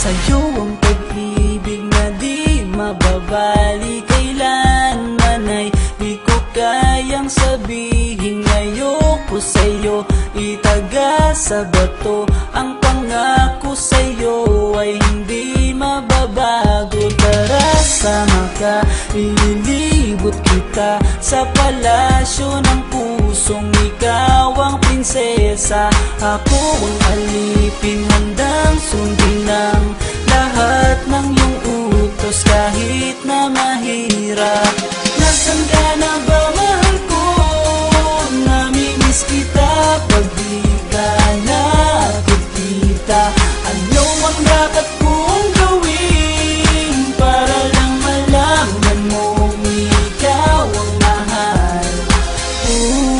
Sa'yo ang pag-ibig na di mababali. Kailanman ay di ko kayang sabihin Ngayoko sa'yo. Itaga sa bato Ang pangako sa'yo ay hindi mababago. Tara sama ka, ililibot kita Sa palasyo ng pusong ikaw ang prinsesa. Ako ang alipin handang sundin utos Kahit na mahirap Nasaan ka na ba mahal ko? Namimiss kita pag di ka nakikita Ano ang dapat kong gawin Para lang malaman mong ikaw ang mahal Ooh,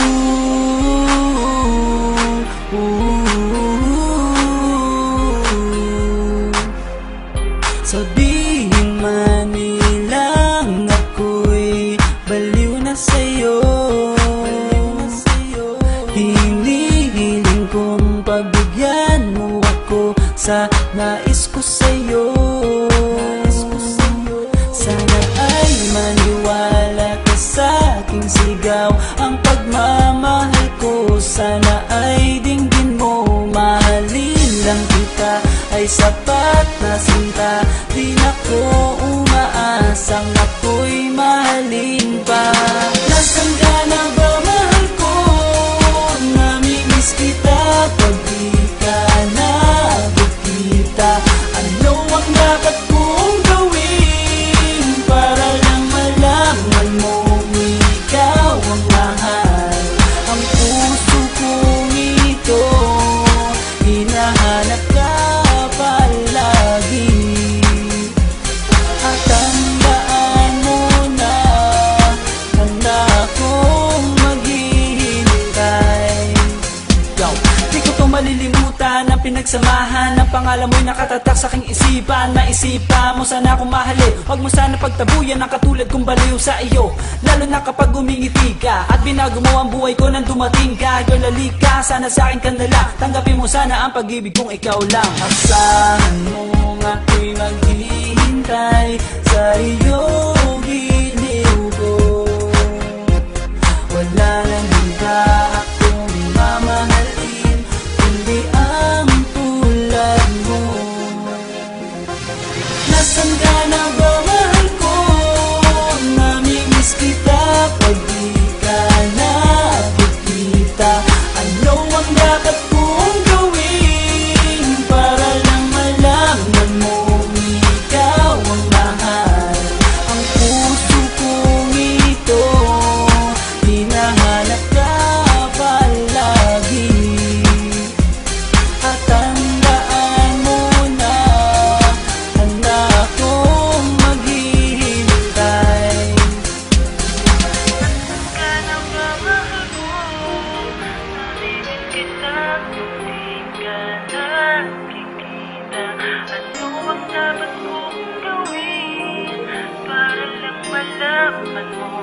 ooh. Sabihin na sa'yo. Hinihiling kong pabigyan mo ako. Sa nais ko sa'yo. Sana ay maniwala ka sa aking sigaw. Ang pagmamahal ko sana ay dinggin mo. Mahalin lang kita. Ay sapat na sinta malilimutan ang pinagsamahan. Ang pangalan mo'y nakatatak sa aking isipan. Maisipan mo sana akong mahalin. Huwag mo sana pagtabuyan ang katulad kong baliw sa iyo. Lalo na kapag umingiti ka At binago mo ang buhay ko nang dumating ka. Girl, halika, sana sa akin ka na lang Tanggapin mo sana ang pag-ibig kong ikaw lang. Asahan mo ako'y maghihintay Sa iyong gawin